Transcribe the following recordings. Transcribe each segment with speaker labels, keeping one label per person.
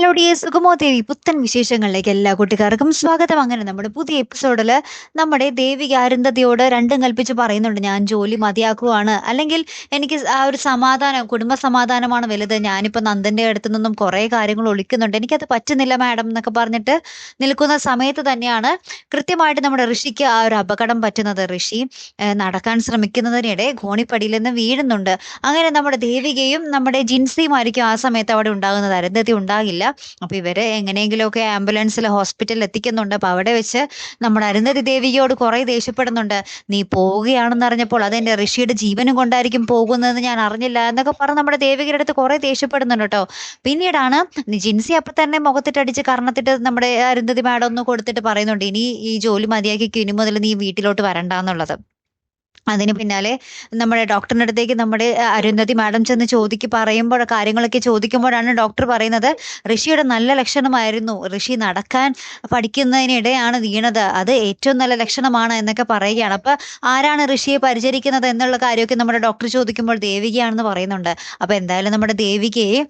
Speaker 1: Hello സുഗമോ ദേവി പുത്തൻ വിശേഷങ്ങളിലേക്ക് എല്ലാ കൂട്ടുകാർക്കും സ്വാഗതം. അങ്ങനെ നമ്മുടെ പുതിയ എപ്പിസോഡിൽ നമ്മുടെ ദേവിക അരുന്ധതിയോട് രണ്ടും കൽപ്പിച്ച് പറയുന്നുണ്ട് ഞാൻ ജോലി മതിയാക്കുവാണ്. അല്ലെങ്കിൽ എനിക്ക് ആ ഒരു സമാധാനം കുടുംബ സമാധാനമാണ് വലുത്. ഞാനിപ്പോൾ നന്ദന്റെ അടുത്ത് നിന്നും കുറേ കാര്യങ്ങൾ ഒളിക്കുന്നുണ്ട്. എനിക്കത് പറ്റുന്നില്ല മാഡം എന്നൊക്കെ പറഞ്ഞിട്ട് നിൽക്കുന്ന സമയത്ത് തന്നെയാണ് കൃത്യമായിട്ട് നമ്മുടെ ഋഷിക്ക് ആ ഒരു അപകടം പറ്റുന്നത്. ഋഷി നടക്കാൻ ശ്രമിക്കുന്നതിനിടെ ഗോണിപ്പടിയിൽ നിന്ന് വീഴുന്നുണ്ട്. അങ്ങനെ നമ്മുടെ ദേവികയും നമ്മുടെ ജിൻസിയുമായിരിക്കും ആ സമയത്ത് അവിടെ ഉണ്ടാകുന്നത് അരുന്ധതി ഉണ്ടാകില്ല. അപ്പൊ ഇവരെ എങ്ങനെയെങ്കിലുമൊക്കെ ആംബുലൻസിൽ ഹോസ്പിറ്റലിൽ എത്തിക്കുന്നുണ്ട്. അപ്പൊ അവിടെ വെച്ച് നമ്മുടെ അരുന്ധതി ദേവിയോട് കുറെ ദേഷ്യപ്പെടുന്നുണ്ട്. നീ പോവുകയാണെന്ന് അറിഞ്ഞപ്പോൾ അതെന്റെ ഋഷിയുടെ ജീവനും കൊണ്ടായിരിക്കും പോകുന്നതെന്ന് ഞാൻ അറിഞ്ഞില്ല എന്നൊക്കെ പറഞ്ഞ് നമ്മുടെ ദേവികയുടെ അടുത്ത് കുറെ ദേഷ്യപ്പെടുന്നുണ്ട് കേട്ടോ. പിന്നീടാണ് ജിൻസി അപ്പൊ തന്നെ മുഖത്തിട്ടടിച്ച് കർണത്തിട്ട് നമ്മുടെ അരുന്ധതി മാഡം ഒന്ന് കൊടുത്തിട്ട് പറയുന്നുണ്ട് ഇനി ഈ ജോലി മതിയാക്കി ഇനി മുതൽ നീ വീട്ടിലോട്ട് വരണ്ടെന്നുള്ളത് അതിന് പിന്നാലെ നമ്മുടെ ഡോക്ടറിന്റെ അടുത്തേക്ക് നമ്മുടെ അരുന്ധതി മാഡം ചെന്ന് ചോദിക്ക് പറയുമ്പോൾ കാര്യങ്ങളൊക്കെ ചോദിക്കുമ്പോഴാണ് ഡോക്ടർ പറയുന്നത് ഋഷിയുടെ നല്ല ലക്ഷണമായിരുന്നു. ഋഷി നടക്കാൻ പഠിക്കുന്നതിനിടെയാണ് വീണത്. അത് ഏറ്റവും നല്ല ലക്ഷണമാണ് എന്നൊക്കെ പറയുകയാണ്. അപ്പോൾ ആരാണ് ഋഷിയെ പരിചരിക്കുന്നത് എന്നുള്ള കാര്യമൊക്കെ നമ്മുടെ ഡോക്ടർ ചോദിക്കുമ്പോൾ ദേവികയാണെന്ന് പറയുന്നുണ്ട്. അപ്പോൾ എന്തായാലും നമ്മുടെ ദേവികയെ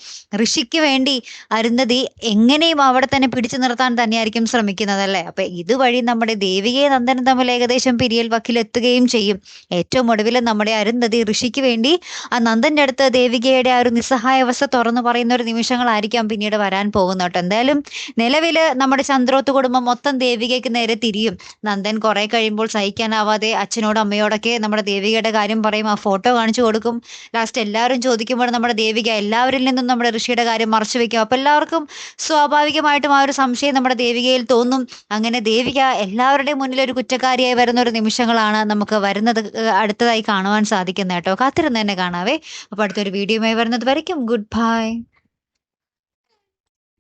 Speaker 1: ഋഷിക്ക് വേണ്ടി അരുന്ധതി എങ്ങനെയും അവിടെ തന്നെ പിടിച്ചു നിർത്താൻ തന്നെയായിരിക്കും ശ്രമിക്കുന്നത് അല്ലേ? അപ്പോൾ ഇതുവഴി നമ്മുടെ ദേവികയെ നന്ദനും തമ്മിൽ ഏകദേശം പിരിയൽ വക്കിലെത്തുകയും ചെയ്യും. ഏറ്റവും ഒടുവിൽ നമ്മുടെ അരുന്ധതി ഋഷിക്ക് വേണ്ടി ആ നന്ദന്റെ അടുത്ത് ദേവികയുടെ ആ ഒരു നിസ്സഹായാവസ്ഥ തുറന്നു പറയുന്ന ഒരു നിമിഷങ്ങളായിരിക്കാം പിന്നീട് വരാൻ പോകുന്നത് കേട്ടോ. എന്തായാലും നിലവിൽ നമ്മുടെ ചന്ദ്രോത്ത് കുടുംബം മൊത്തം ദേവികയ്ക്ക് നേരെ തിരിയും. നന്ദൻ കുറെ കഴിയുമ്പോൾ സഹിക്കാനാവാതെ അച്ഛനോടും അമ്മയോടൊക്കെ നമ്മുടെ ദേവികയുടെ കാര്യം പറയും. ആ ഫോട്ടോ കാണിച്ചു കൊടുക്കും. ലാസ്റ്റ് എല്ലാവരും ചോദിക്കുമ്പോൾ നമ്മുടെ ദേവിക എല്ലാവരിൽ നിന്നും നമ്മുടെ ഋഷിയുടെ കാര്യം മറച്ചു വെക്കും. അപ്പോൾ എല്ലാവർക്കും സ്വാഭാവികമായിട്ടും ആ ഒരു സംശയം നമ്മുടെ ദേവികയിൽ തോന്നും. അങ്ങനെ ദേവിക എല്ലാവരുടെയും മുന്നിൽ ഒരു കുറ്റക്കാരിയായി വരുന്ന ഒരു നിമിഷങ്ങളാണ് നമുക്ക് വരുന്നത് അടുത്തതായി കാണുവാൻ സാധിക്കുന്ന കേട്ടോ കാത്തിരുന്ന് തന്നെ കാണാവേ. അപ്പൊ അടുത്തൊരു വീഡിയോയുമായി വരുന്നത് വരയ്ക്കും. Good bye